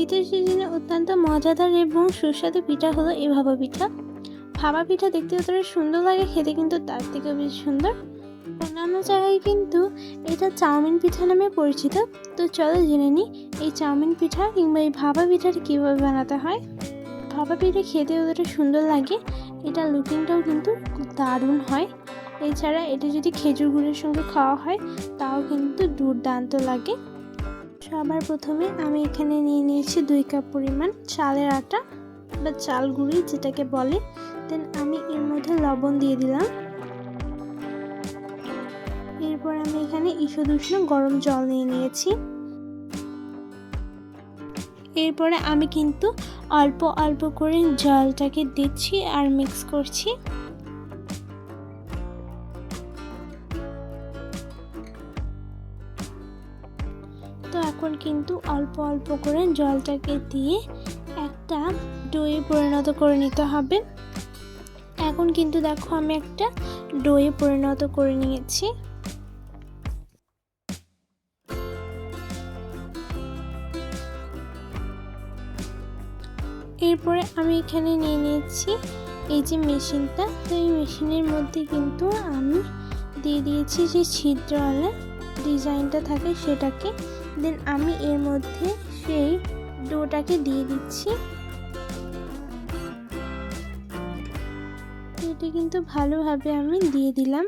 শীতের সিজনে অত্যন্ত মজাদার এবং সুস্বাদু পিঠা হলো এই ভাপা পিঠা। ভাপা পিঠা দেখতে যতটা সুন্দর লাগে, খেতে কিন্তু তার থেকেও বেশি সুন্দর। অন্যান্য জায়গায় কিন্তু এটা চাউমিন পিঠা নামে পরিচিত। তো চলো জেনে নিই এই চাউমিন পিঠা কিংবা এই ভাপা পিঠাটা কীভাবে বানাতে হয়? ভাপা পিঠা খেতে যতটা সুন্দর লাগে, এটা লুকিংটাও কিন্তু দারুণ হয়। এছাড়া এটা যদি খেজুর গুড়ের সঙ্গে খাওয়া হয়, তাও কিন্তু দুর্দান্ত লাগে। সবার প্রথমে, আমি এখানে নিয়ে নিয়েছি দুই কাপ পরিমাণ চালের আটা বা চাল গুঁড়ি, যেটাকে বলে। দেন আমি এর মধ্যে লবণ দিয়ে দিলাম। এরপর আমি এখানে ঈষদ উষ্ণ গরম জল নিয়ে নিয়েছি। এরপরে আমি কিন্তু অল্প অল্প করে জলটাকে দিচ্ছি আর মিক্স করছি। এখন কিন্তু অল্প অল্প করে জলটাকে দিয়ে একটা ডোয়ে পরিণত করে নিতে হবে। এখন কিন্তু দেখো আমি একটা ডোয়ে পরিণত করে নিয়েছি। এরপরে আমি এখানে নিয়ে নিয়েছি এই যে মেশিনটা। তো এই মেশিনের মধ্যে কিন্তু আমি দিয়ে দিয়েছি যে ছিদ্রওয়ালা ডিজাইনটা থাকে সেটাকে দেন আমি এর মধ্যে সেই ডোটাকে দিয়ে দিচ্ছি। এটা কিন্তু ভালোভাবে আমি দিয়ে দিলাম।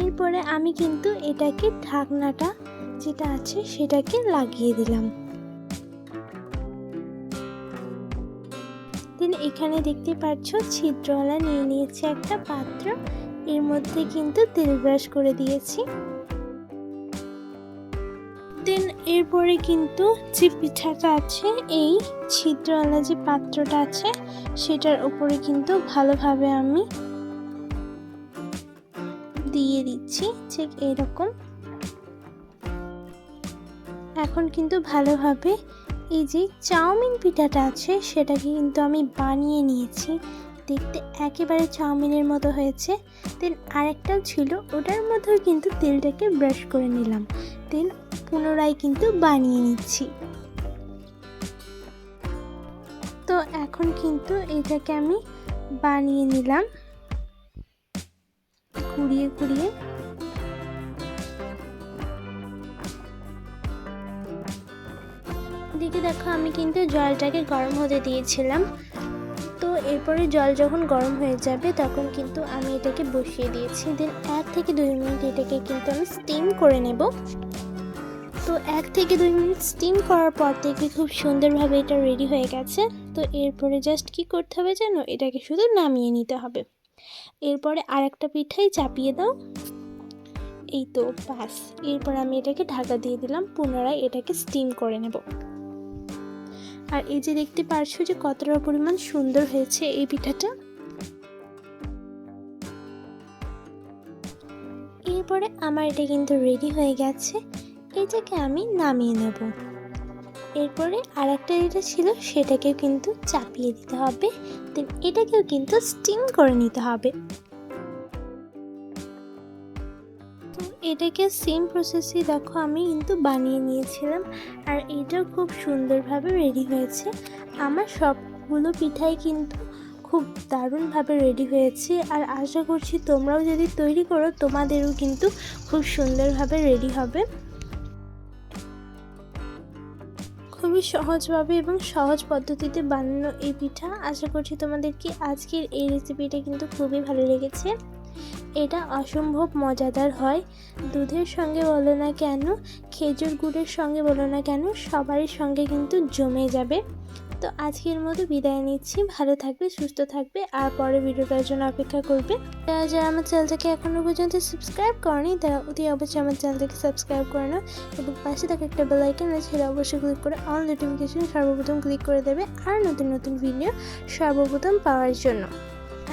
এরপরে আমি কিন্তু এটাকে ঢাকনাটা যেটা আছে সেটাকে লাগিয়ে দিলাম। দেন এখানে দেখতে পাচ্ছ, ছিদ্রওয়ালা নিয়ে নিয়েছি একটা পাত্র। এর মধ্যে কিন্তু তেল ব্রাশ করে দিয়েছি। দেন এরপরে কিন্তু যে পিঠাটা আছে, এই ছিদ্রওয়ালা যে পাত্রটা আছে, সেটার উপরে কিন্তু ভালোভাবে আমি দিয়ে দিচ্ছি, ঠিক এরকম। এখন কিন্তু ভালোভাবে এই যে চাউমিন পিঠাটা আছে সেটাকে কিন্তু আমি বানিয়ে নিয়েছি। দেখতে একেবারে চাউমিনের মতো হয়েছে। দেন আরেকটা ছিল, ওটার মধ্যেও কিন্তু তেলটাকে ব্রাশ করে নিলাম। দেন পুনরায় কিন্তু বানিয়ে নিচ্ছি। তো এখন কিন্তু এটাকে আমি বানিয়ে নিলাম। ঘুরিয়ে ঘুরিয়ে দিকে দেখো, আমি কিন্তু জলটাকে গরম হতে দিয়েছিলাম। তো এরপরে জল যখন গরম হয়ে যাবে, তখন কিন্তু আমি এটাকে বসিয়ে দিয়েছি। দেন এক থেকে দুই মিনিট এটাকে কিন্তু আমি স্টিম করে নেব। তো এক থেকে দুই মিনিট স্টিম করার পর থেকে খুব সুন্দরভাবে এটা রেডি হয়ে গেছে। তো এরপরে জাস্ট কি করতে হবে জানো এটাকে শুধু নামিয়ে নিতে হবে। এরপরে আর একটা পিঠাই চাপিয়ে দাও। এই তো বাস এরপর আমি এটাকে ঢাকা দিয়ে দিলাম। পুনরায় এটাকে স্টিম করে নেব। আর এই যে দেখতে পারছ যে কতটা পরিমাণ সুন্দর হয়েছে এই পিঠাটা? এরপরে আমার এটা কিন্তু রেডি হয়ে গেছে। এটাকে আমি নামিয়ে নেব। এরপরে আর একটা যেটা ছিল সেটাকেও কিন্তু চাপিয়ে দিতে হবে। দেন এটাকেও কিন্তু স্টিম করে নিতে হবে। এটাকে সেম প্রসেসই দেখো আমি কিন্তু বানিয়ে নিয়েছিলাম আর এটাও খুব সুন্দরভাবে রেডি হয়েছে। আমার সবগুলো পিঠাই কিন্তু খুব দারুণভাবে রেডি হয়েছে আর আশা করছি তোমরাও যদি তৈরি করো তোমাদেরও কিন্তু খুব সুন্দরভাবে রেডি হবে। খুবই সহজভাবে এবং সহজ পদ্ধতিতে বানানো এই পিঠা। আশা করছি তোমাদেরকে আজকের এই রেসিপিটা কিন্তু খুবই ভালো লেগেছে। এটা অসম্ভব মজাদার হয়। দুধের সঙ্গে বলো না কেন, খেজুর গুড়ের সঙ্গে বলো না কেন, সবারই সঙ্গে কিন্তু জমে যাবে। তো আজকের মতো বিদায় নিচ্ছি। ভালো থাকবে, সুস্থ থাকবে, আর পরে ভিডিওটার জন্য অপেক্ষা করবে। যারা আমার চ্যানেলটাকে এখনও পর্যন্ত সাবস্ক্রাইব করেনি, তারা অতি অবশ্যই আমার চ্যানেলটাকে সাবস্ক্রাইব করে নাও এবং পাশে থাকা একটা বেল আইকন আছে, সেটা অবশ্যই ক্লিক করে অল নোটিফিকেশন সর্বপ্রথম ক্লিক করে দেবে, আর নতুন নতুন ভিডিও সর্বপ্রথম পাওয়ার জন্য।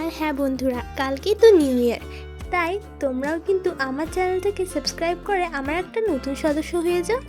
আর হ্যাঁ বন্ধুরা, কালকেই তো নিউ ইয়ার তাই তোমরাও কিন্তু আমার চ্যানেলটাকে সাবস্ক্রাইব করে আমার একটা নতুন সদস্য হয়ে যাও।